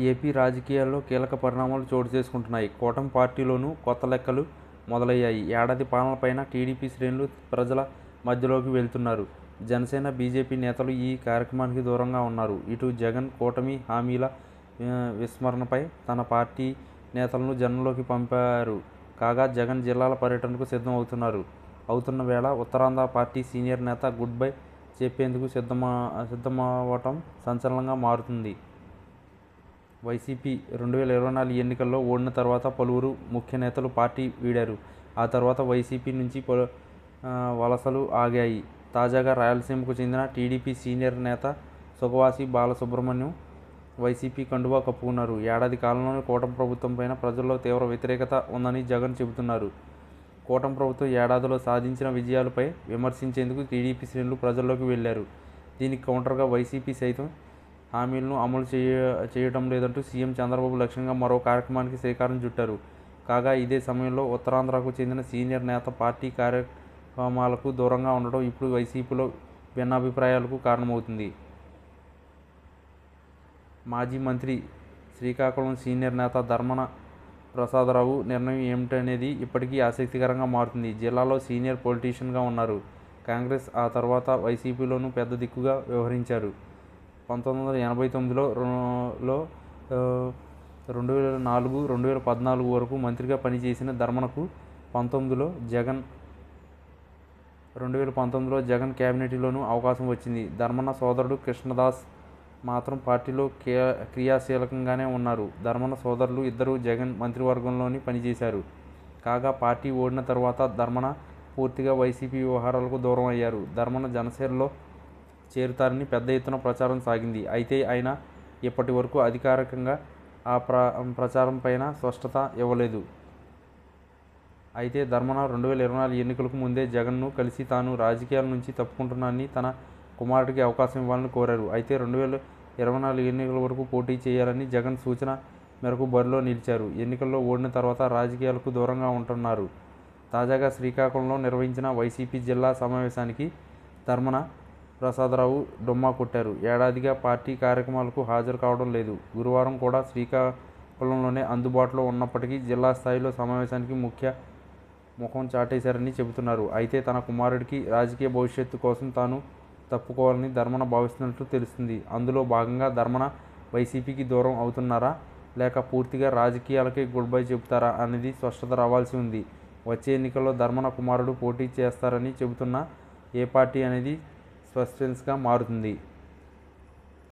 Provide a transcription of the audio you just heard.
AP రాజకీయాల్లో కీలక పరిణామాలు చోటు చేసుకుంటున్నాయి. కూటమి పార్టీలోనూ కొత్త లెక్కలు మొదలయ్యాయి. ఏడాది పాలనపైన టీడీపీ శ్రేణులు ప్రజల మధ్యలోకి వెళ్తున్నారు జనసేన, బీజేపీ నేతలు ఈ కార్యక్రమానికి దూరంగా ఉన్నారు. ఇటు జగన్ కూటమి హామీల విస్మరణపై తన పార్టీ నేతలను జనంలోకి పంపారు. కాగా జగన్ జిల్లాల పర్యటనకు సిద్ధం అవుతున్నారు. అవుతున్న వేళ ఉత్తరాంధ్ర పార్టీ సీనియర్ నేత గుడ్ బై చెప్పేందుకు సిద్ధమా సిద్ధమవటం సంచలనంగా మారుతుంది వైసీపీ రెండు వేల ఇరవై నాలుగు ఎన్నికల్లో ఓడిన తర్వాత పలువురు ముఖ్య నేతలు పార్టీ వీడారు. ఆ తర్వాత వైసీపీ నుంచి వలసలు ఆగాయి. తాజాగా రాయలసీమకు చెందిన టీడీపీ సీనియర్ నేత సుఖవాసి బాలసుబ్రహ్మణ్యం వైసీపీ కండువా కప్పుకున్నారు. ఏడాది కాలంలోనే కూటమి ప్రభుత్వంపైన ప్రజల్లో తీవ్ర వ్యతిరేకత ఉందని జగన్ చెబుతున్నారు. కూటమి ప్రభుత్వం ఏడాదిలో సాధించిన విజయాలపై విమర్శించేందుకు టీడీపీ శ్రేణులు ప్రజల్లోకి వెళ్ళారు. దీనికి కౌంటర్గా వైసీపీ సైతం హామీలను అమలు చేయ చేయటం లేదంటూ సీఎం చంద్రబాబు లక్ష్యంగా మరో కార్యక్రమానికి శ్రీకారం చుట్టారు. కాగా ఇదే సమయంలో ఉత్తరాంధ్రకు చెందిన సీనియర్ నేత పార్టీ కార్యక్రమాలకు దూరంగా ఉండటం ఇప్పుడు వైసీపీలో భిన్నాభిప్రాయాలకు కారణమవుతుంది మాజీ మంత్రి, శ్రీకాకుళం సీనియర్ నేత ధర్మన ప్రసాదరావు నిర్ణయం ఏమిటనేది ఇప్పటికీ ఆసక్తికరంగా మారుతుంది జిల్లాలో సీనియర్ పొలిటీషియన్గా ఉన్నారు. కాంగ్రెస్, ఆ తర్వాత వైసీపీలోనూ పెద్ద దిక్కుగా వ్యవహరించారు. పంతొమ్మిది వందల ఎనభై తొమ్మిదిలో లో రెండు వేల నాలుగు, రెండు వేల పద్నాలుగు వరకు మంత్రిగా పనిచేసిన ధర్మనకు పంతొమ్మిదిలో జగన్ రెండు వేల పంతొమ్మిదిలో జగన్ క్యాబినెట్లోనూ అవకాశం వచ్చింది. ధర్మన సోదరుడు కృష్ణదాస్ మాత్రం పార్టీలో క్రియాశీలకంగానే ఉన్నారు. ధర్మన సోదరులు ఇద్దరూ జగన్ మంత్రివర్గంలోనే పనిచేశారు. కాగా పార్టీ ఓడిన తర్వాత ధర్మన పూర్తిగా వైసీపీ వ్యవహారాలకు దూరం అయ్యారు. ధర్మన జనసేనలో చేరుతారని పెద్ద ఎత్తున ప్రచారం సాగింది. అయితే ఆయన ఇప్పటి వరకు అధికారికంగా ఆ ప్రచారంపైన స్పష్టత ఇవ్వలేదు. అయితే ధర్మన రెండు వేల ఇరవై నాలుగు ఎన్నికలకు ముందే జగన్ను కలిసి తాను రాజకీయాల నుంచి తప్పుకుంటున్నానని, తన కుమారుడికి అవకాశం ఇవ్వాలని కోరారు. అయితే రెండు వేల ఇరవై నాలుగు ఎన్నికల వరకు పోటీ చేయాలని జగన్ సూచన మేరకు బరిలో నిలిచారు. ఎన్నికల్లో ఓడిన తర్వాత రాజకీయాలకు దూరంగా ఉంటున్నారు. తాజాగా శ్రీకాకుళంలో నిర్వహించిన వైసీపీ జిల్లా సమావేశానికి ధర్మన ప్రసాదరావు డుమ్మా కొట్టారు. ఏడాదిగా పార్టీ కార్యక్రమాలకు హాజరు కావడం లేదు. గురువారం కూడా శ్రీకాకుళంలోనే అందుబాటులో ఉన్నప్పటికీ జిల్లా స్థాయిలో సమావేశానికి ముఖ్య ముఖం చాటేశారని చెబుతున్నారు. అయితే తన కుమారుడికి రాజకీయ భవిష్యత్తు కోసం తాను తప్పుకోవాలని ధర్మన భావిస్తున్నట్లు తెలుస్తుంది అందులో భాగంగా ధర్మన వైసీపీకి దూరం అవుతున్నారా? లేక పూర్తిగా రాజకీయాలకే గుడ్ బై చెబుతారా అనేది స్పష్టత రావాల్సి ఉంది. వచ్చే ఎన్నికల్లో ధర్మన కుమారుడు పోటీ చేస్తారని చెబుతున్న ఏ పార్టీ అనేది సస్పెన్స్గా మారుతుంది.